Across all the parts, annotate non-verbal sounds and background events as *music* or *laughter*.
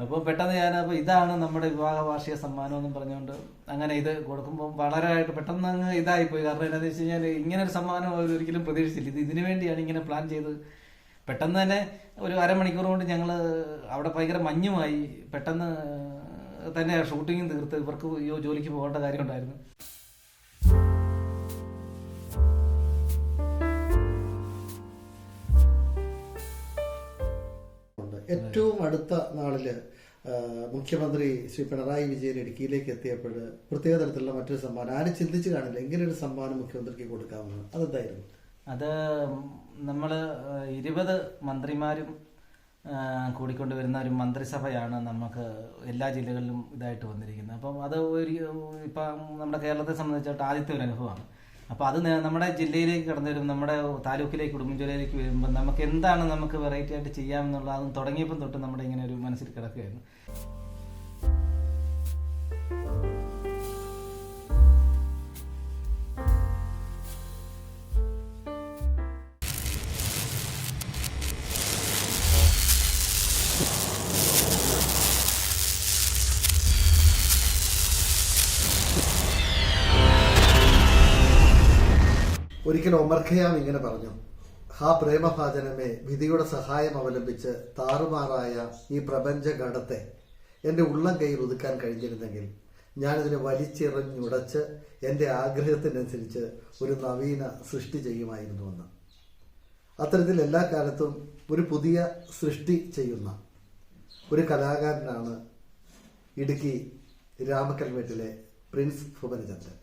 അപ്പോൾ പെട്ടെന്ന് ഞാൻ അപ്പോൾ ഇതാണ് നമ്മുടെ വിവാഹ വാർഷിക സമ്മാനം എന്നും പറഞ്ഞുകൊണ്ട് അങ്ങനെ ഇത് കൊടുക്കുമ്പോൾ വളരെ ആയിട്ട് പെട്ടെന്ന് അങ്ങ് ഇതായിപ്പോയി. കാരണം എന്താണെന്ന് വെച്ച് കഴിഞ്ഞാൽ ഇങ്ങനെ ഒരു സമ്മാനം ഒരിക്കലും പ്രതീക്ഷിച്ചില്ല. ഇത് ഇതിനു വേണ്ടിയാണ് ഇങ്ങനെ പ്ലാൻ ചെയ്ത് പെട്ടെന്ന് തന്നെ ഒരു അരമണിക്കൂർ കൊണ്ട് ഞങ്ങൾ അവിടെ ഭയങ്കര മഞ്ഞുമായി പെട്ടെന്ന് തന്നെ ഷൂട്ടിങ്ങും തീർത്ത് ഇവർക്ക് ജോലിക്ക് പോകേണ്ട കാര്യം ഉണ്ടായിരുന്നു. ഏറ്റവും അടുത്ത നാളിൽ മുഖ്യമന്ത്രി ശ്രീ പിണറായി വിജയൻ ഇടുക്കിയിലേക്ക് എത്തിയപ്പോൾ പ്രത്യേക തരത്തിലുള്ള മറ്റൊരു സമ്മാനം. ആരും ചിന്തിച്ചു കാണില്ല. എങ്ങനെയൊരു സമ്മാനം മുഖ്യമന്ത്രിക്ക് കൊടുക്കാമെന്ന്. അതെന്തായിരുന്നു? അത് നമ്മൾ ഇരുപത് മന്ത്രിമാരും കൂടിക്കൊണ്ട് വരുന്ന ഒരു മന്ത്രിസഭയാണ് നമുക്ക് എല്ലാ ജില്ലകളിലും ഇതായിട്ട് വന്നിരിക്കുന്നത്. അപ്പം അത് ഒരു ഇപ്പം നമ്മുടെ കേരളത്തെ സംബന്ധിച്ചിട്ട് ആദ്യത്തെ ഒരു അനുഭവമാണ്. അപ്പോൾ അത് നമ്മുടെ ജില്ലയിലേക്ക് കടന്നു വരുമ്പോൾ നമ്മുടെ താലൂക്കിലേക്ക് ഉടുമ്പൻചോലയിലേക്ക് വരുമ്പോൾ നമുക്ക് എന്താണ് നമുക്ക് വെറൈറ്റി ആയിട്ട് ചെയ്യാമെന്നുള്ള അതും തുടങ്ങിയപ്പം തൊട്ട് നമ്മുടെ ഇങ്ങനെ ഒരു മനസ്സിൽ കിടക്കുകയായിരുന്നു. ഒരിക്കൽ ഒമർ ഖയാം ഇങ്ങനെ പറഞ്ഞു. ഹാ പ്രേമഭാചനമേ വിധിയുടെ സഹായം അവലംബിച്ച് താറുമാറായ ഈ പ്രപഞ്ച ഘടത്തെ എന്റെ ഉള്ളം കയ്യിൽ ഒതുക്കാൻ കഴിഞ്ഞിരുന്നെങ്കിൽ ഞാനിതിനെ വലിച്ചെറിഞ്ഞുടച്ച് എന്റെ ആഗ്രഹത്തിനനുസരിച്ച് ഒരു നവീന സൃഷ്ടി ചെയ്യുമായിരുന്നുവെന്ന്. അത്തരത്തിൽ എല്ലാ കാലത്തും ഒരു പുതിയ സൃഷ്ടി ചെയ്യുന്ന ഒരു കലാകാരനാണ് ഇടുക്കി രാമക്കൽമേട്ടിലെ പ്രിൻസ് ഭുവനചന്ദ്രൻ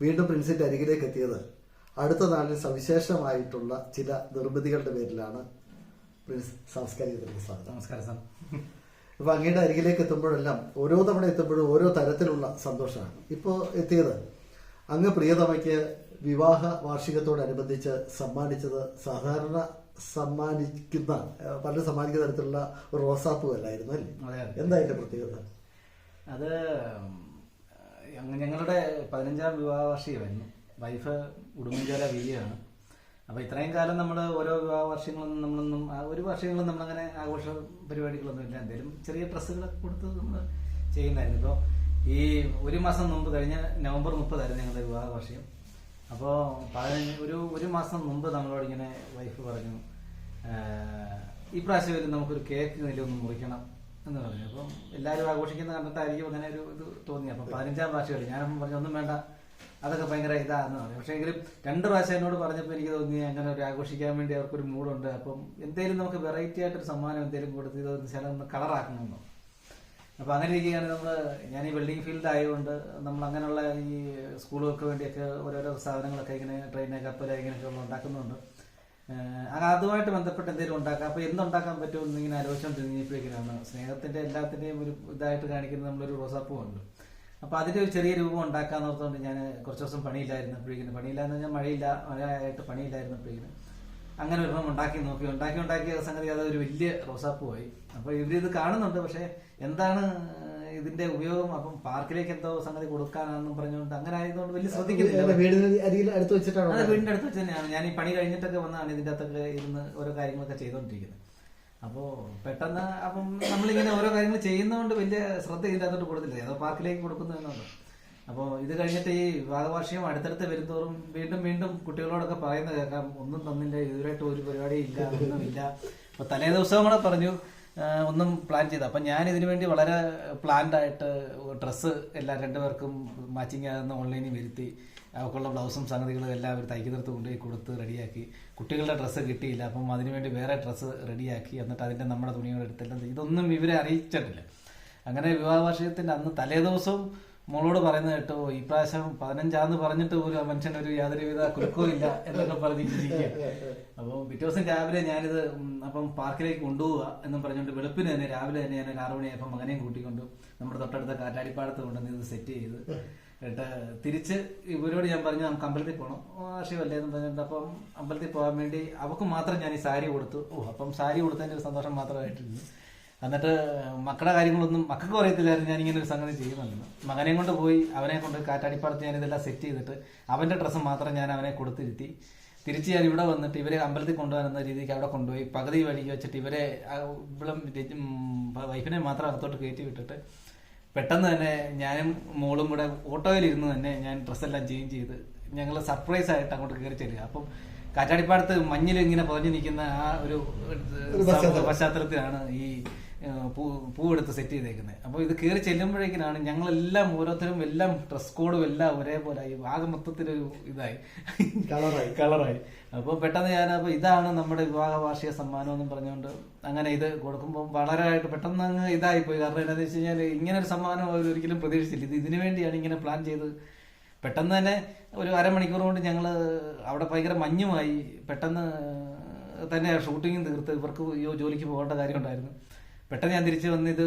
വീണ്ടും പ്രിൻസിന്റെ അരികിലേക്ക് എത്തിയത് അടുത്ത നാളിൽ സവിശേഷമായിട്ടുള്ള ചില നിർമ്മിതികളുടെ പേരിലാണ് പ്രിൻസ് സാംസ്കാരികത്തിലേക്ക് സ്വാഗതം. നമസ്കാരം സാർ. ഇപ്പൊ അങ്ങയുടെ അരികിലേക്ക് എത്തുമ്പോഴെല്ലാം ഓരോ തവണ എത്തുമ്പോഴും ഓരോ തരത്തിലുള്ള സന്തോഷമാണ്. ഇപ്പോൾ എത്തിയത് അങ്ങ് പ്രിയതമയ്ക്ക് വിവാഹ വാർഷികത്തോടനുബന്ധിച്ച് സമ്മാനിച്ചത് സാധാരണ സമ്മാനിക്കുന്ന പലരും സമ്മാനിക്കുന്ന തരത്തിലുള്ള റോസാപ്പൂ അല്ലായിരുന്നു അല്ലേ? എന്താ അതിന്റെ പ്രത്യേകത? അത് ഞങ്ങ- ഞങ്ങളുടെ പതിനഞ്ചാം വിവാഹ വാർഷികമായിരുന്നു. വൈഫ് ഉടുമ്പൻചോല വിജയാണ് അപ്പോൾ ഇത്രയും കാലം നമ്മൾ ഓരോ വിവാഹ വാർഷികങ്ങളൊന്നും നമ്മളൊന്നും ഒരു വർഷങ്ങളും നമ്മളങ്ങനെ ആഘോഷ പരിപാടികളൊന്നും ഇല്ല എന്തെങ്കിലും ചെറിയ ഡ്രസ്സുകളൊക്കെ കൊടുത്ത് നമ്മൾ ചെയ്യുന്നതായിരുന്നു. ഇപ്പോൾ ഈ ഒരു മാസം മുമ്പ് കഴിഞ്ഞ നവംബർ മുപ്പതായിരുന്നു ഞങ്ങളുടെ വിവാഹ വർഷം അപ്പോൾ പതിനഞ്ച് ഒരു ഒരു മാസം മുമ്പ് നമ്മളോട് ഇങ്ങനെ വൈഫ് പറഞ്ഞു "ആഹ്, ഈ പ്രാവശ്യം നമുക്കൊരു കേക്ക് നില ഒന്ന് മുറിക്കണം എന്ന് പറഞ്ഞു. അപ്പം എല്ലാവരും ആഘോഷിക്കുന്ന കണ്ടിട്ടായിരിക്കും അങ്ങനെ ഒരു ഇത് തോന്നി അപ്പം പതിനഞ്ചാം പ്രാവശ്യം ഞാനപ്പം പറഞ്ഞു ഒന്നും വേണ്ട. അതൊക്കെ ഭയങ്കര ഇതാന്ന് പറയും പക്ഷേ എങ്കിലും രണ്ട് പ്രാവശ്യം എന്നോട് പറഞ്ഞപ്പോൾ എനിക്ക് തോന്നി അങ്ങനെ ഒരു ആഘോഷിക്കാൻ വേണ്ടി അവർക്കൊരു മൂഡുണ്ട്. അപ്പം എന്തേലും നമുക്ക് വെറൈറ്റി ആയിട്ടൊരു സമ്മാനം എന്തേലും കൊടുത്ത് ഇതൊന്ന് ചില ഒന്ന് കളറാക്കണമെന്നോ അപ്പൊ അങ്ങനെ ഇരിക്കുകയാണ് നമ്മൾ ഞാൻ ഈ വെൽഡിംഗ് ഫീൽഡ് ആയതുകൊണ്ട് നമ്മൾ അങ്ങനെയുള്ള ഈ സ്കൂളുകൾക്ക് വേണ്ടിയൊക്കെ ഓരോരോ സാധനങ്ങളൊക്കെ ഇങ്ങനെ ട്രെയിന് കപ്പൽ ഇങ്ങനെയൊക്കെ ഉണ്ടാക്കുന്നുണ്ട്. അങ്ങനെ അതുമായിട്ട് ബന്ധപ്പെട്ട് എന്തെങ്കിലും ഉണ്ടാക്കാം. അപ്പോൾ എന്തുണ്ടാക്കാൻ പറ്റുമെന്ന് ഇങ്ങനെ ആലോചിച്ചുകൊണ്ടിരിക്കുമ്പോഴേക്കാണ് സ്നേഹത്തിന്റെ എല്ലാത്തിന്റെയും ഒരു ഇതായിട്ട് കാണിക്കുന്ന നമ്മളൊരു റോസാപ്പൂ ഉണ്ട് അപ്പൊ അതിന്റെ ഒരു ചെറിയ രൂപം ഉണ്ടാക്കാന്ന് ഓർത്തുകൊണ്ട് ഞാൻ കുറച്ച് ദിവസം പണിയില്ലായിരുന്നപ്പോഴേക്കും പണിയില്ല എന്ന് പറഞ്ഞാൽ മഴയില്ല മഴയായിട്ട് പണിയില്ലായിരുന്നപ്പോഴേക്കും അങ്ങനെ ഒരു ഒരെണ്ണം ഉണ്ടാക്കി നോക്കി. ഉണ്ടാക്കി ഉണ്ടാക്കിയ സംഗതി അത് ഒരു വലിയ റോസാപ്പൂ ആയി അപ്പൊ ഇവരിത് കാണുന്നുണ്ട് പക്ഷേ എന്താണ് ഇതിന്റെ ഉപയോഗം? അപ്പം പാർക്കിലേക്ക് എന്തോ സംഗതി കൊടുക്കാനാണെന്നും പറഞ്ഞുകൊണ്ട് അങ്ങനെ ആയതുകൊണ്ട് വലിയ ശ്രദ്ധിക്കുന്നില്ല. വീടിന് അടുത്ത് വെച്ചിട്ടാണ് വീടിന്റെ അടുത്ത് വെച്ച് തന്നെയാണ്. ഞാൻ ഈ പണി കഴിഞ്ഞിട്ടൊക്കെ വന്നാണ് ഇതിന്റെ അകത്തൊക്കെ ഇരുന്ന് ഓരോ കാര്യങ്ങളൊക്കെ ചെയ്തുകൊണ്ടിരിക്കുന്നത് അപ്പോ പെട്ടെന്ന് അപ്പം നമ്മളിങ്ങനെ ഓരോ കാര്യങ്ങൾ ചെയ്യുന്നതുകൊണ്ട് വലിയ ശ്രദ്ധ ഇതിന്റെ അകത്തോട്ട് കൊടുത്തില്ല. ഏതോ പാർക്കിലേക്ക് കൊടുക്കുന്നു എന്നുള്ളത്. അപ്പോൾ ഇത് കഴിഞ്ഞിട്ട് ഈ വിവാഹവാർഷികം അടുത്തടുത്ത് വരുന്നതോറും വീണ്ടും വീണ്ടും കുട്ടികളോടൊക്കെ പറയുന്നത് കേൾക്കാം. ഒന്നും തന്നില്ല ഇതുവരായിട്ട് ഒരു പരിപാടി ഇല്ല ഒന്നുമില്ല. അപ്പൊ തലേ ദിവസവും കൂടെ പറഞ്ഞു ഒന്നും പ്ലാൻ ചെയ്ത. അപ്പൊ ഞാൻ ഇതിനു വേണ്ടി വളരെ പ്ലാൻഡ് ആയിട്ട് ഡ്രസ്സ് എല്ലാം രണ്ടുപേർക്കും മാച്ചിങ് ആകുന്ന ഓൺലൈനിൽ വരുത്തി. അവർക്കുള്ള ബ്ലൗസും സംഗതികളും എല്ലാം അവർ തയ്ക്കുന്നിടത്ത് കൊണ്ടുപോയി കൊടുത്ത് റെഡിയാക്കി കുട്ടികളുടെ ഡ്രസ്സ് കിട്ടിയില്ല. അപ്പം അതിനുവേണ്ടി വേറെ ഡ്രസ്സ് റെഡിയാക്കി എന്നിട്ട് അതിന്റെ നമ്മുടെ തുണികൾ ഇതൊന്നും ഇവരെ അറിയിച്ചിട്ടില്ല. അങ്ങനെ വിവാഹ വാർഷികത്തിന്റെ അന്ന് തലേ ദിവസവും മോളോട് പറയുന്നത് കേട്ടോ ഈ പ്രാവശ്യം പതിനഞ്ചാന്ന് പറഞ്ഞിട്ട് പോലും ആ മനുഷ്യൻ ഒരു യാതൊരുവിധ കുലുക്കോ ഇല്ല എന്നൊക്കെ പറഞ്ഞിരിക്കുക അപ്പം പിറ്റേ ദിവസം രാവിലെ ഞാനിത് അപ്പം പാർക്കിലേക്ക് കൊണ്ടുപോവുക എന്നും പറഞ്ഞുകൊണ്ട് വെളുപ്പിന് തന്നെ രാവിലെ തന്നെ ഞാൻ ഒരു ആറു മണിയായപ്പോൾ മകനെയും കൂട്ടിക്കൊണ്ട് നമ്മുടെ തൊട്ടടുത്ത കാറ്റാടിപ്പാടത്ത് കൊണ്ടുവന്ന് ഇത് സെറ്റ് ചെയ്ത് എന്നിട്ട് തിരിച്ച് ഇവരോട് ഞാൻ പറഞ്ഞു നമുക്ക് അമ്പലത്തിൽ പോകണം ആശയമല്ലേ എന്ന് പറഞ്ഞിട്ട് അപ്പം അമ്പലത്തിൽ പോകാൻ വേണ്ടി അവക്ക് മാത്രം ഞാൻ ഈ സാരി കൊടുത്തു. ഓ അപ്പം സാരി കൊടുത്തതിന്റെ ഒരു സന്തോഷം മാത്രമായിട്ടിരുന്നു എന്നിട്ട് മക്കളുടെ കാര്യങ്ങളൊന്നും മക്കൾക്ക് അറിയത്തില്ലായിരുന്നു. ഞാൻ ഇങ്ങനെ ഒരു സംഗതി ചെയ്യുന്നുണ്ടെന്ന് മകനെയും കൊണ്ട് പോയി അവനെ കൊണ്ട് കാറ്റാടിപ്പാടത്ത് ഞാൻ ഇതെല്ലാം സെറ്റ് ചെയ്തിട്ട് അവന്റെ ഡ്രസ്സ് മാത്രം ഞാൻ അവനെ കൊടുത്തിരുത്തി. തിരിച്ച് ഞാൻ ഇവിടെ വന്നിട്ട് ഇവരെ അമ്പലത്തിൽ കൊണ്ടുവരുന്ന രീതിക്ക് അവിടെ കൊണ്ടുപോയി പകുതി വഴിക്ക് വെച്ചിട്ട് ഇവരെ ഇവിടെ വൈഫിനെ മാത്രം അകത്തോട്ട് കയറ്റി വിട്ടിട്ട് പെട്ടെന്ന് തന്നെ ഞാനും മോളും കൂടെ ഓട്ടോയിലിരുന്ന് തന്നെ ഞാൻ ഡ്രസ്സെല്ലാം ചേഞ്ച് ചെയ്ത് ഞങ്ങൾ സർപ്രൈസ് ആയിട്ട് അങ്ങോട്ട് കയറി ചെല്ലുക. അപ്പം കാറ്റാടിപ്പാടത്ത് മഞ്ഞിൽ ഇങ്ങനെ പുതഞ്ഞു നിൽക്കുന്ന ആ ഒരു പശ്ചാത്തലത്തിലാണ് ഈ പൂ പൂവെടുത്ത് സെറ്റ് ചെയ്തേക്കുന്നത് അപ്പോൾ ഇത് കയറി ചെല്ലുമ്പോഴേക്കിനാണ് ഞങ്ങളെല്ലാം ഓരോരുത്തരും എല്ലാം ഡ്രസ് കോഡും എല്ലാം ഒരേപോലെ ആയി ആകെ മൊത്തത്തിലൊരു ഇതായി. കളറായി. കളറായി. അപ്പോൾ പെട്ടെന്ന് ഞാൻ അപ്പോൾ ഇതാണ് നമ്മുടെ വിവാഹ വാർഷിക സമ്മാനം എന്നും പറഞ്ഞുകൊണ്ട് അങ്ങനെ ഇത് കൊടുക്കുമ്പോൾ വളരെ ആയിട്ട് പെട്ടെന്ന് അങ്ങ് ഇതായി പോയി. കാരണം എന്താണെന്ന് വെച്ച് കഴിഞ്ഞാൽ ഇങ്ങനെ ഒരു സമ്മാനം അവർ ഒരിക്കലും പ്രതീക്ഷിച്ചില്ല. ഇത് ഇതിനു വേണ്ടിയാണ് ഇങ്ങനെ പ്ലാൻ ചെയ്ത് പെട്ടെന്ന് തന്നെ ഒരു അരമണിക്കൂർ കൊണ്ട് ഞങ്ങൾ അവിടെ ഭയങ്കര മഞ്ഞുമായി പെട്ടെന്ന് തന്നെ ഷൂട്ടിങ്ങും തീർത്ത്. ഇവർക്ക് ഈ ജോലിക്ക് പോകേണ്ട കാര്യമുണ്ടായിരുന്നു പെട്ടെന്ന് ഞാൻ തിരിച്ച് വന്ന് ഇത്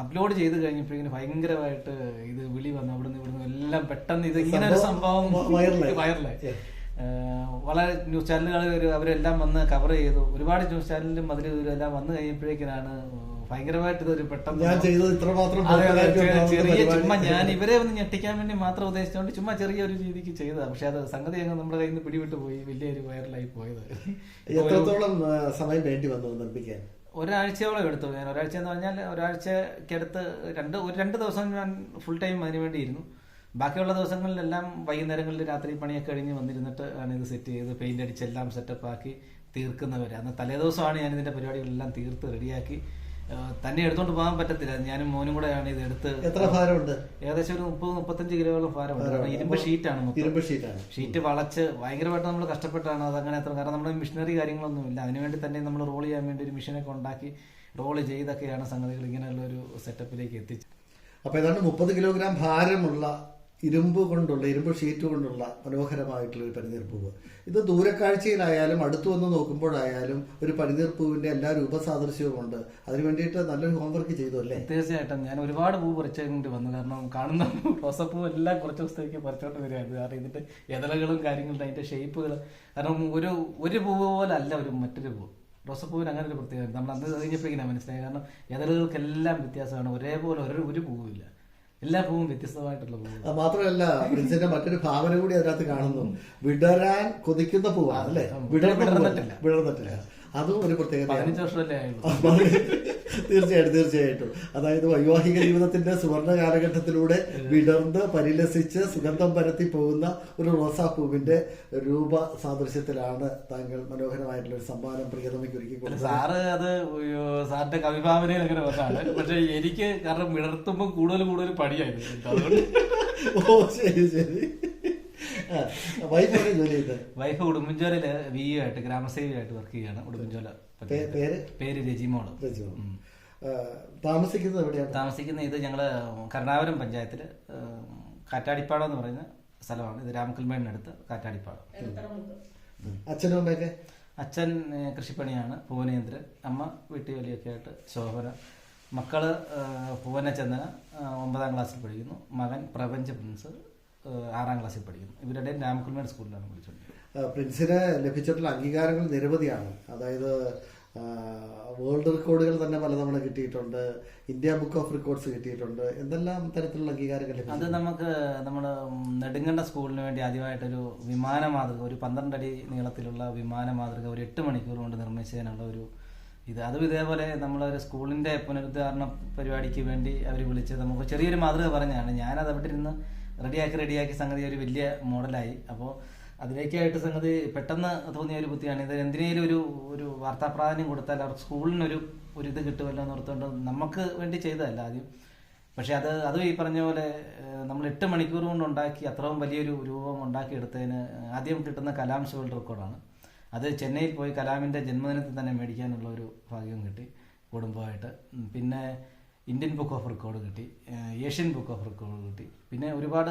അപ്ലോഡ് ചെയ്ത് കഴിഞ്ഞപ്പോഴേക്കും ഭയങ്കരമായിട്ട് ഇത് വിളി വന്നു. അവിടുന്ന് ഇവിടുന്ന് എല്ലാം പെട്ടെന്ന് ഇത് ഇങ്ങനെ ഒരു സംഭവം വയറിലെ വൈറലായി. *laughs* വളരെ ന്യൂസ് ചാനലുകൾ അവരെല്ലാം വന്ന് കവർ ചെയ്തു. ഒരുപാട് ന്യൂസ് ചാനലിലും അതിൽ എല്ലാം വന്നു കഴിയുമ്പോഴേക്കിനാണ് ഭയങ്കരമായിട്ട് ഇതൊരു പെട്ടെന്ന് ഞാൻ ചെയ്തത് ഇത്രമാത്രം ചെറിയ- ചെറിയ. ചുമ്മാ ഞാൻ ഇവരെ ഒന്ന് ഞെട്ടിക്കാൻ വേണ്ടി മാത്രം ഉദ്ദേശിച്ചുകൊണ്ട് ചുമ്മാ ചെറിയൊരു രീതിക്ക് ചെയ്തതാണ് പക്ഷെ അത് സംഗതി അങ്ങ് നമ്മുടെ കയ്യിൽ നിന്ന് പിടിവിട്ട് പോയി. വലിയൊരു വൈറലായി പോയത്. ഒരു- എത്രത്തോളം സമയം വേണ്ടി വന്നു നിർമ്മിക്കാൻ? ഒരാഴ്ചയോളം എടുത്തു. ഞാൻ ഒരാഴ്ച എന്ന് പറഞ്ഞാൽ ഒരാഴ്ചക്കടുത്ത് രണ്ട് ഒരു രണ്ട് ദിവസം ഞാൻ ഫുൾ ടൈം അതിന് വേണ്ടി ഇരുന്നു ബാക്കിയുള്ള ദിവസങ്ങളിലെല്ലാം വൈകുന്നേരങ്ങളിൽ രാത്രി പണിയൊക്കെ കഴിഞ്ഞ് വന്നിരുന്നിട്ട് ആണ് ഇത് സെറ്റ് ചെയ്ത് പെയിന്റ് അടിച്ച് എല്ലാം സെറ്റപ്പ് ആക്കി തീർക്കുന്നവരെ. അന്ന് തലേദിവസമാണ് ഞാൻ ഇതിന്റെ പരിപാടികളെല്ലാം തീർത്ത് റെഡിയാക്കി തന്നെ എടുത്തോണ്ട് പോകാൻ പറ്റത്തില്ല. ഞാനും മോനും കൂടെയാണ് ഇത് എടുത്ത് എത്ര ഭാരമുണ്ട്? ഏകദേശം ഒരു മുപ്പത് മുപ്പത്തഞ്ച് കിലോയോളം ഭാരമുണ്ട്. കാരണം ഇരുമ്പ് ഷീറ്റാണ് ഇരുമ്പ് ഷീറ്റാണ്. ഷീറ്റ് വളച്ച് ഭയങ്കരമായിട്ട് നമ്മൾ കഷ്ടപ്പെട്ടാണ് അത് അങ്ങനെ എത്ര കാരണം നമ്മുടെ മിഷനറി കാര്യങ്ങളൊന്നും ഇല്ല. അതിനുവേണ്ടി തന്നെ നമ്മൾ റോൾ ചെയ്യാൻ വേണ്ടി ഒരു മിഷനൊക്കെ ഉണ്ടാക്കി റോൾ ചെയ്തൊക്കെയാണ് സംഗതികൾ ഇങ്ങനെയുള്ള ഒരു സെറ്റപ്പിലേക്ക് എത്തിച്ചത്. അപ്പൊ ഏതാണ്ട് മുപ്പത് കിലോഗ്രാം ഭാരമുള്ള ഇരുമ്പ് കൊണ്ടുള്ള ഇരുമ്പ് ഷീറ്റ് കൊണ്ടുള്ള മനോഹരമായിട്ടുള്ള ഒരു പനിനീർപ്പൂവ് ഇത് ദൂരക്കാഴ്ചയിലായാലും അടുത്തു വന്ന് നോക്കുമ്പോഴായാലും ഒരു പനിനീർപ്പൂവിന്റെ എല്ലാ രൂപസാദൃശ്യവും ഉണ്ട് അതിനു വേണ്ടിയിട്ട് നല്ലൊരു ഹോംവർക്ക് ചെയ്തു അല്ലേ? തീർച്ചയായിട്ടും. ഞാൻ ഒരുപാട് പൂ പറിച്ചുകൊണ്ട് വന്നു. കാരണം കാണുന്ന റോസപ്പൂ എല്ലാം കുറച്ച് ദിവസത്തേക്ക് പറിച്ചോണ്ട് വരികയായിരുന്നു കാരണം ഇതിന്റെ ഇതളകളും കാര്യങ്ങളും അതിന്റെ ഷേപ്പുകൾ കാരണം ഒരു ഒരു പൂവ് പോലെ അല്ല ഒരു മറ്റൊരു പൂ. റോസപ്പൂവിന് അങ്ങനെ ഒരു പ്രത്യേകത. നമ്മൾ അന്ന് കഴിഞ്ഞപ്പോഴേക്കും മനസ്സിലായി. കാരണം ഇതളുകൾക്കെല്ലാം വ്യത്യാസമാണ്. ഒരേപോലെ ഒരു ഒരു പൂവില്ല എല്ലാ പൂവും വ്യത്യസ്തമായിട്ടുള്ള പൂവ് അത് മാത്രമല്ല പ്രിൻസിന്റെ മറ്റൊരു ഭാവന കൂടി അതിനകത്ത് കാണുന്നു. വിടരാൻ കൊതിക്കുന്ന പൂവാണ് അല്ലേ? വിടർന്നിട്ടില്ല. വിടർന്നിട്ടില്ല. അതും ഒരു പ്രത്യേകത തീർച്ചയായിട്ടും തീർച്ചയായിട്ടും. അതായത് വൈവാഹിക ജീവിതത്തിന്റെ സുവർണ കാലഘട്ടത്തിലൂടെ വിടർന്ന് പരിലസിച്ച് സുഗന്ധം പരത്തി പോകുന്ന ഒരു റോസാപ്പൂവിന്റെ രൂപ സാദൃശ്യത്തിലാണ് താങ്കൾ മനോഹരമായിട്ടുള്ള ഒരു സമ്മാനം പ്രിയതമയ്ക്ക് ഒരുക്കി കൊടുക്കുന്നത് സാറ് അത് സാറിന്റെ കവിഭാവനയിൽ അങ്ങനെ വന്നാണ് പക്ഷെ എനിക്ക് കാരണം വിടർത്തുമ്പോൾ കൂടുതൽ കൂടുതൽ പണിയായിരുന്നു. അതുകൊണ്ട് ഓ ശരി ശരി. വൈഫാണ് ജോലി ചെയ്തത് വൈഫ് ഉടുമ്പൻചോലയിൽ വി ആയിട്ട് ഗ്രാമസേവിയായിട്ട് വർക്ക് ചെയ്യാണ് ഉടുമ്പൻചോല പേര്? പേര് രജിമോൾ. താമസിക്കുന്നത് എവിടെയാണ്? താമസിക്കുന്ന ഇത് ഞങ്ങൾ കരുണാപുരം പഞ്ചായത്തിൽ കാറ്റാടിപ്പാടം എന്ന് പറയുന്ന സ്ഥലമാണ്. ഇത് രാമക്കൽമേടിനടുത്ത് കാറ്റാടിപ്പാടം. അച്ഛനും അമ്മയൊക്കെ? അച്ഛൻ കൃഷിപ്പണിയാണ് ഭുവനേന്ദ്രൻ. അമ്മ വീട്ടു ജോലിയൊക്കെ ആയിട്ട് ശോഭന. മക്കൾ ഭുവന ചന്ദന ഒമ്പതാം ക്ലാസ്സിൽ പഠിക്കുന്നു. മകൻ പ്രപഞ്ച പ്രിൻസ് ആറാം ക്ലാസ്സിൽ പഠിക്കുന്നു. ഇവരുടെ രാമകുൽമേട് സ്കൂളിലാണ് പഠിച്ചുകൊണ്ടിരിക്കുന്നത് ആ, പ്രിൻസിന് ലഭിച്ചിട്ടുള്ള അംഗീകാരങ്ങൾ നിരവധിയാണ്. അതായത് വേൾഡ് റെക്കോർഡുകൾ തന്നെ പലതവണ കിട്ടിയിട്ടുണ്ട് ഇന്ത്യ ബുക്ക് ഓഫ് റെക്കോർഡ്സ് കിട്ടിയിട്ടുണ്ട് എന്തെല്ലാം തരത്തിലുള്ള അംഗീകാരങ്ങൾ അത് നമുക്ക് നമ്മുടെ നെടുങ്കണ്ട സ്കൂളിന് വേണ്ടി ആദ്യമായിട്ടൊരു വിമാന മാതൃക ഒരു പന്ത്രണ്ടടി നീളത്തിലുള്ള വിമാന മാതൃക ഒരു എട്ട് മണിക്കൂർ കൊണ്ട് നിർമ്മിച്ചതിനുള്ള ഒരു ഇത്. അതും ഇതേപോലെ നമ്മളൊരു സ്കൂളിന്റെ പുനരുദ്ധാരണ പരിപാടിക്ക് വേണ്ടി അവർ വിളിച്ച് നമുക്ക് ചെറിയൊരു മാതൃക പറഞ്ഞാണ്. ഞാനത് അവിടെ ഇരുന്ന് റെഡിയാക്കി റെഡിയാക്കി സംഗതി ഒരു വലിയ മോഡലായി. അപ്പോൾ അതിലേക്കായിട്ട് സംഗതി പെട്ടെന്ന് തോന്നിയ ഒരു ബുദ്ധിയാണ്. ഇത് എന്തിനേലും ഒരു ഒരു വാർത്താ പ്രാധാന്യം കൊടുത്താൽ അവർ സ്കൂളിനൊരു ഒരു ഇത് കിട്ടുമല്ലോ എന്ന് ഓർത്തുകൊണ്ട് നമുക്ക് വേണ്ടി ചെയ്തതല്ല ആദ്യം. പക്ഷെ അത് അതും ഈ പറഞ്ഞ പോലെ നമ്മൾ എട്ട് മണിക്കൂർ കൊണ്ട് ഉണ്ടാക്കി അത്രയും വലിയൊരു രൂപം ഉണ്ടാക്കിയെടുത്തതിന് ആദ്യം കിട്ടുന്ന കലാംസ് വേൾഡ് റെക്കോർഡാണ്. അത് ചെന്നൈയിൽ പോയി കലാമിന്റെ ജന്മദിനത്തിൽ തന്നെ മേടിക്കാനുള്ള ഒരു ഭാഗ്യം കിട്ടി കുടുംബമായിട്ട്. പിന്നെ ഇന്ത്യൻ ബുക്ക് ഓഫ് റെക്കോർഡ് കിട്ടി ഏഷ്യൻ ബുക്ക് ഓഫ് റെക്കോർഡ് കിട്ടി. പിന്നെ ഒരുപാട്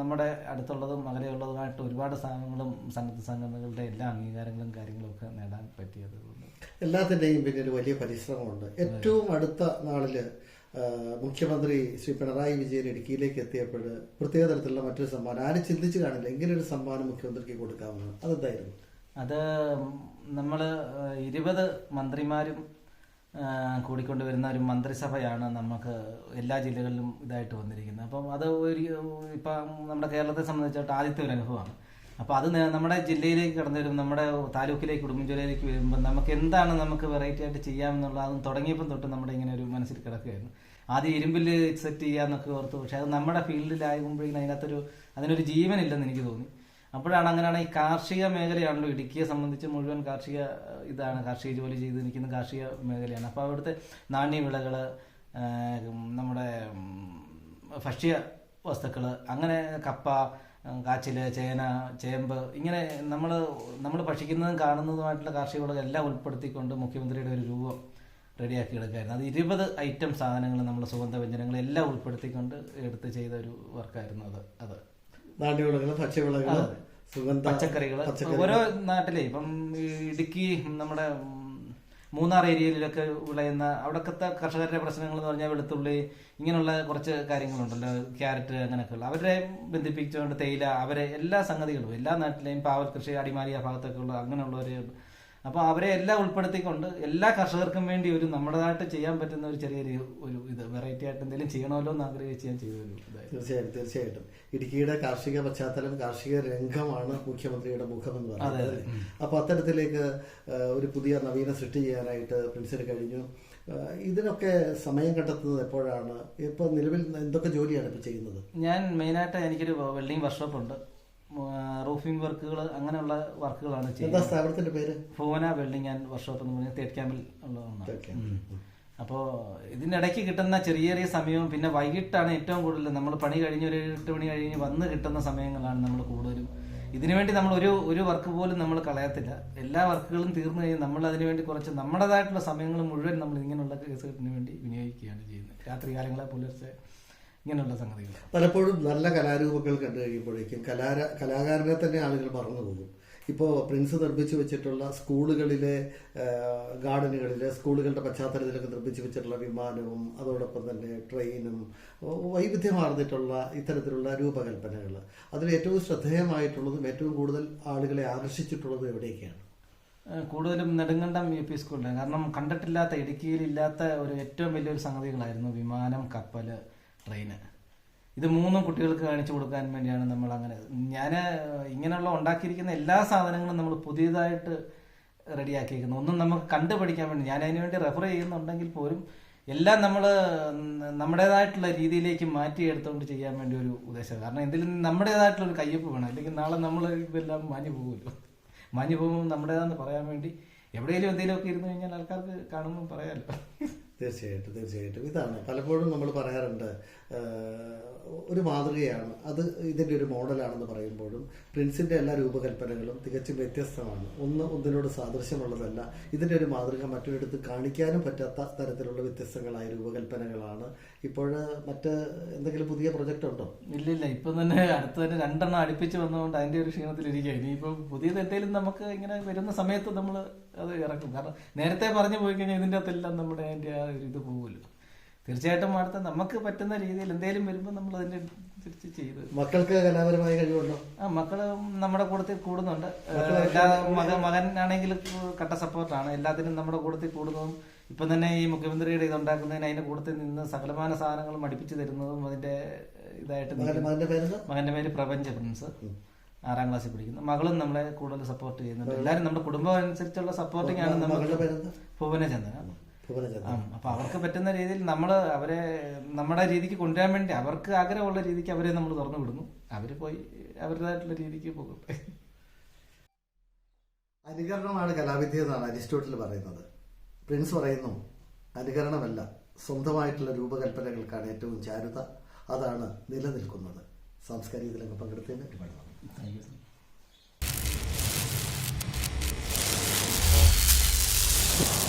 നമ്മുടെ അടുത്തുള്ളതും അകലെയുള്ളതുമായിട്ട് ഒരുപാട് സ്ഥാനങ്ങളും സന്നദ്ധ സംഘടനകളുടെ എല്ലാ അംഗീകാരങ്ങളും കാര്യങ്ങളും ഒക്കെ നേടാൻ പറ്റിയത് എല്ലാത്തിന്റെയും പിന്നെ ഒരു വലിയ പരിശ്രമമുണ്ട്. ഏറ്റവും അടുത്ത നാളിൽ മുഖ്യമന്ത്രി ശ്രീ പിണറായി വിജയൻ ഇടുക്കിയിലേക്ക് എത്തിയപ്പോൾ പ്രത്യേക തരത്തിലുള്ള മറ്റൊരു സമ്മാനം ആരും ചിന്തിച്ചു കാണില്ല ഇങ്ങനെ ഒരു സമ്മാനം മുഖ്യമന്ത്രിക്ക് കൊടുക്കാമെന്ന്. അതെന്തായിരുന്നു? അത് നമ്മൾ ഇരുപത് മന്ത്രിമാരും കൂടിക്കൊണ്ട് വരുന്ന ഒരു മന്ത്രിസഭയാണ് നമുക്ക് എല്ലാ ജില്ലകളിലും ഇതായിട്ട് വന്നിരിക്കുന്നത്. അപ്പം അത് ഒരു ഇപ്പം നമ്മുടെ കേരളത്തെ സംബന്ധിച്ചിട്ട് ആദ്യത്തെ ഒരു അനുഭവമാണ്. അപ്പോൾ അത് നമ്മുടെ ജില്ലയിലേക്ക് കടന്നു വരുമ്പോൾ നമ്മുടെ താലൂക്കിലേക്ക് ഉടുമ്പൻചോലയിലേക്ക് വരുമ്പോൾ നമുക്ക് എന്താണ് നമുക്ക് വെറൈറ്റി ആയിട്ട് ചെയ്യാമെന്നുള്ള അതും തുടങ്ങിയപ്പം തൊട്ട് നമ്മുടെ ഇങ്ങനെ ഒരു മനസ്സിൽ കിടക്കുകയായിരുന്നു. ആദ്യം ഇരുമ്പിൽ സെറ്റ് ചെയ്യാന്നൊക്കെ ഓർത്തു പക്ഷേ അത് നമ്മുടെ ഫീൽഡിലാകുമ്പോഴേക്കും അതിനകത്തൊരു അതിനൊരു ജീവനില്ലെന്ന് എനിക്ക് തോന്നി. അപ്പോഴാണ് അങ്ങനെയാണ് ഈ കാർഷിക മേഖലയാണല്ലോ ഇടുക്കിയെ സംബന്ധിച്ച് മുഴുവൻ കാർഷിക ഇതാണ് കാർഷിക ജോലി ചെയ്ത് നിൽക്കുന്ന കാർഷിക മേഖലയാണ്. അപ്പോൾ അവിടുത്തെ നാണ്യവിളകൾ നമ്മുടെ ഭക്ഷ്യ വസ്തുക്കൾ അങ്ങനെ കപ്പ കാച്ചിൽ ചേന ചേമ്പ് ഇങ്ങനെ നമ്മൾ നമ്മൾ ഭക്ഷിക്കുന്നതും കാണുന്നതുമായിട്ടുള്ള കാർഷിക വിളകൾ എല്ലാം ഉൾപ്പെടുത്തിക്കൊണ്ട് മുഖ്യമന്ത്രിയുടെ ഒരു രൂപം റെഡിയാക്കി എടുക്കായിരുന്നു. അത് ഇരുപത് ഐറ്റം സാധനങ്ങൾ നമ്മൾ സുഗന്ധ വ്യഞ്ജനങ്ങൾ എല്ലാം ഉൾപ്പെടുത്തിക്കൊണ്ട് എടുത്ത് ചെയ്ത ഒരു വർക്കായിരുന്നു അത് അത്. നാണ്യവിളകൾ ഭക്ഷ്യവിളകൾ സുഗന്ധ പച്ചക്കറികൾ. ഓരോ നാട്ടിലെ ഇപ്പം ഇടുക്കി നമ്മുടെ മൂന്നാർ ഏരിയയിലൊക്കെ വിളയുന്ന അവിടക്കത്തെ കർഷകരുടെ പ്രശ്നങ്ങൾ എന്ന് പറഞ്ഞാൽ വെളുത്തുള്ളി ഇങ്ങനെയുള്ള കുറച്ച് കാര്യങ്ങളുണ്ടല്ലോ ക്യാരറ്റ് അങ്ങനെയൊക്കെയുള്ള. അവരെ ബന്ധിപ്പിച്ചുകൊണ്ട് തേയില അവരെ എല്ലാ സംഗതികളും എല്ലാ നാട്ടിലെയും പാവൽ കൃഷി അടിമാലി ആ ഭാഗത്തൊക്കെ ഉള്ള അങ്ങനെയുള്ളവരെ അപ്പോൾ അവരെ എല്ലാം ഉൾപ്പെടുത്തിക്കൊണ്ട് എല്ലാ കർഷകർക്കും വേണ്ടി ഒരു നമ്മുടേതായിട്ട് ചെയ്യാൻ പറ്റുന്ന ഒരു ചെറിയൊരു ഒരു ഇത് വെറൈറ്റി ആയിട്ട് എന്തെങ്കിലും ചെയ്യണമല്ലോ എന്ന് ആഗ്രഹിച്ച് ഞാൻ ചെയ്തു ഒരു ഇതായിരുന്നു. തീർച്ചയായിട്ടും തീർച്ചയായിട്ടും. ഇടുക്കിയുടെ കാർഷിക പശ്ചാത്തലം കാർഷിക രംഗമാണ് മുഖ്യമന്ത്രിയുടെ മുഖം എന്ന് പറയുന്നത്. അപ്പോൾ അത്തരത്തിലേക്ക് ഒരു പുതിയ നവീന സൃഷ്ടി ചെയ്യാനായിട്ട് പ്രിൻസിന് കഴിഞ്ഞു. ഇതിനൊക്കെ സമയം കണ്ടെത്തുന്നത് എപ്പോഴാണ്? ഇപ്പൊ നിലവിൽ എന്തൊക്കെ ജോലിയാണ് ഇപ്പൊ ചെയ്യുന്നത്? ഞാൻ മെയിനായിട്ട് എനിക്കൊരു വെൽഡിംഗ് വർക്ക്ഷോപ്പ് ഉണ്ട് റൂഫിംഗ് വർക്കുകൾ അങ്ങനെയുള്ള വർക്കുകളാണ് ചെയ്യുന്നത്. സ്ഥാപനത്തിന്റെ പേര്? ഫോന വെൽഡിംഗ് ആൻഡ് വർക്ക്ഷോപ്പ് എന്ന് പറഞ്ഞാൽ തേഡ് ക്യാമ്പിൽ ഉള്ളതാണ്. അപ്പോൾ ഇതിനിടയ്ക്ക് കിട്ടുന്ന ചെറിയ ചെറിയ സമയവും പിന്നെ വൈകിട്ടാണ് ഏറ്റവും കൂടുതൽ നമ്മൾ പണി കഴിഞ്ഞ് ഒരു എട്ട് മണി കഴിഞ്ഞ് വന്ന് കിട്ടുന്ന സമയങ്ങളാണ് നമ്മൾ കൂടുതലും. ഇതിനുവേണ്ടി നമ്മൾ ഒരു ഒരു വർക്ക് പോലും നമ്മൾ കളയത്തില്ല. എല്ലാ വർക്കുകളും തീർന്നു കഴിഞ്ഞാൽ നമ്മൾ അതിനുവേണ്ടി കുറച്ച് നമ്മുടേതായിട്ടുള്ള സമയങ്ങൾ മുഴുവൻ നമ്മൾ ഇങ്ങനെയുള്ള കേസുകൾക്ക് വേണ്ടി വിനിയോഗിക്കുകയാണ് ചെയ്യുന്നത്. രാത്രി കാലങ്ങളെ പുലർച്ചെ ഇങ്ങനെയുള്ള സംഗതികൾ. പലപ്പോഴും നല്ല കലാരൂപങ്ങൾ കണ്ടു കഴിയുമ്പോഴേക്കും കലാര കലാകാരനെ തന്നെ ആളുകൾ മറന്നു പോകും. ഇപ്പോൾ പ്രിൻസ് നിർമ്മിച്ചു വെച്ചിട്ടുള്ള സ്കൂളുകളിലെ ഗാർഡനുകളിലെ സ്കൂളുകളുടെ പശ്ചാത്തലത്തിലൊക്കെ നിർമ്മിച്ചു വെച്ചിട്ടുള്ള വിമാനവും അതോടൊപ്പം തന്നെ ട്രെയിനും വൈവിധ്യമാർന്നിട്ടുള്ള ഇത്തരത്തിലുള്ള രൂപകൽപ്പനകൾ. അതിൽ ഏറ്റവും ശ്രദ്ധേയമായിട്ടുള്ളതും ഏറ്റവും കൂടുതൽ ആളുകളെ ആകർഷിച്ചിട്ടുള്ളതും എവിടെയൊക്കെയാണ്? കൂടുതലും നെടുങ്കണ്ടം യു പി സ്കൂളിലാണ്. കാരണം കണ്ടിട്ടില്ലാത്ത ഇടുക്കിയിൽ ഇല്ലാത്ത ഒരു ഏറ്റവും വലിയൊരു സംഗതികളായിരുന്നു വിമാനം കപ്പൽ ട്രെയിന് ഇത് മൂന്നും കുട്ടികൾക്ക് കാണിച്ചു കൊടുക്കാൻ വേണ്ടിയാണ് നമ്മൾ അങ്ങനെ ഞാൻ ഇങ്ങനെയുള്ള ഉണ്ടാക്കിയിരിക്കുന്ന എല്ലാ സാധനങ്ങളും നമ്മൾ പുതിയതായിട്ട് റെഡിയാക്കിയിരിക്കുന്നു. ഒന്നും നമുക്ക് കണ്ടുപഠിക്കാൻ വേണ്ടി ഞാൻ അതിനു വേണ്ടി റെഫർ ചെയ്യുന്നുണ്ടെങ്കിൽ പോലും എല്ലാം നമ്മൾ നമ്മുടേതായിട്ടുള്ള രീതിയിലേക്ക് മാറ്റി എടുത്തുകൊണ്ട് ചെയ്യാൻ വേണ്ടി ഒരു ഉദ്ദേശം. കാരണം എന്തെങ്കിലും നമ്മുടേതായിട്ടുള്ള ഒരു കയ്യൊപ്പ് വേണം. അല്ലെങ്കിൽ നാളെ നമ്മൾ ഇതെല്ലാം മാഞ്ഞു പോകുമല്ലോ. മാഞ്ഞു പോകുമ്പോൾ നമ്മുടേതാന്ന് പറയാൻ വേണ്ടി എവിടെയെങ്കിലും എന്തെങ്കിലുമൊക്കെ ഇരുന്ന് കഴിഞ്ഞാൽ ആൾക്കാർക്ക് കാണുമ്പോൾ പറയാമല്ലോ. തീർച്ചയായിട്ടും തീർച്ചയായിട്ടും. ഇതാണ്. പലപ്പോഴും നമ്മൾ പറയാറുണ്ട് ഒരു മാതൃകയാണ്. അത് ഇതിന്റെ ഒരു മോഡലാണെന്ന് പറയുമ്പോഴും പ്രിൻസിന്റെ എല്ലാ രൂപകൽപ്പനകളും തികച്ചും വ്യത്യസ്തമാണ്. ഒന്ന് ഒന്നിനോട് സാദൃശ്യമുള്ളതല്ല. ഇതിന്റെ ഒരു മാതൃക മറ്റൊരിടത്ത് കാണിക്കാനും പറ്റാത്ത തരത്തിലുള്ള വ്യത്യസ്തങ്ങളായ രൂപകൽപ്പനകളാണ്. ഇപ്പോൾ മറ്റ് എന്തെങ്കിലും പുതിയ പ്രൊജക്റ്റ് ഉണ്ടോ? ഇല്ല ഇല്ല ഇപ്പം തന്നെ അടുത്ത് തന്നെ രണ്ടെണ്ണം അടുപ്പിച്ച് വന്നതുകൊണ്ട് അതിന്റെ ഒരു ക്ഷീണത്തിലിരിക്കുക. ഇനിയിപ്പോൾ പുതിയത് എന്തെങ്കിലും നമുക്ക് ഇങ്ങനെ വരുന്ന സമയത്ത് നമ്മൾ അത് ഇറക്കും. കാരണം നേരത്തെ പറഞ്ഞു പോയി കഴിഞ്ഞാൽ ഇതിന്റെ അകത്തെല്ലാം നമ്മുടെ അതിന്റെ ഒരു ഇത് പോകുമല്ലോ തീർച്ചയായിട്ടും അടുത്ത നമുക്ക് പറ്റുന്ന രീതിയിൽ എന്തേലും വരുമ്പോൾ നമ്മൾ അതിന്റെ അനുസരിച്ച് ചെയ്ത് മക്കൾക്ക് കലാപരമായ കഴിവുണ്ടോ? ആ മക്കൾ നമ്മുടെ കൂടത്തിൽ കൂടുന്നുണ്ട്. മകൻ മകൻ ആണെങ്കിൽ കട്ട സപ്പോർട്ടാണ്. എല്ലാത്തിനും നമ്മുടെ കൂടത്തിൽ കൂടുന്നതും ഇപ്പം തന്നെ ഈ മുഖ്യമന്ത്രിയുടെ ഇത് ഉണ്ടാക്കുന്നതിന് അതിന്റെ കൂടത്തിൽ നിന്ന് സകലമാന സാധനങ്ങൾ മടിപ്പിച്ചു തരുന്നതും അതിന്റെ ഇതായിട്ട് മകന്റെ പേര് പ്രപഞ്ച പ്രിൻസ്. ആറാം ക്ലാസ്സിൽ പഠിക്കുന്നു. മകളും നമ്മളെ കൂടുതൽ സപ്പോർട്ട് ചെയ്യുന്നുണ്ട്. എല്ലാവരും നമ്മുടെ കുടുംബം അനുസരിച്ചുള്ള സപ്പോർട്ടിംഗ് ആണ് ഭുവനചന്ദ്രൻ. അപ്പൊ അവർക്ക് പറ്റുന്ന രീതിയിൽ നമ്മൾ അവരെ നമ്മുടെ രീതിക്ക് കൊണ്ടുവരാൻ വേണ്ടി അവർക്ക് ആഗ്രഹമുള്ള രീതിക്ക് അവരെ നമ്മൾ തുറന്നു വിടുന്നു. അവർ പോയി അവരുടേതായിട്ടുള്ള രീതിക്ക് പോകട്ടെ. അനുകരണമാണ് കലാവിദ്യ എന്നാണ് അരിസ്റ്റോട്ടിൽ പറയുന്നത്. പ്രിൻസ് പറയുന്നു അനുകരണമല്ല സ്വന്തമായിട്ടുള്ള രൂപകൽപ്പനകൾക്കാണ് ഏറ്റവും ചാരുത. അതാണ് നിലനിൽക്കുന്നത്. സാംസ്കാരിക ഇതിലൊക്കെ പങ്കെടുത്തതിന് ഒരുപാട് നന്ദി. You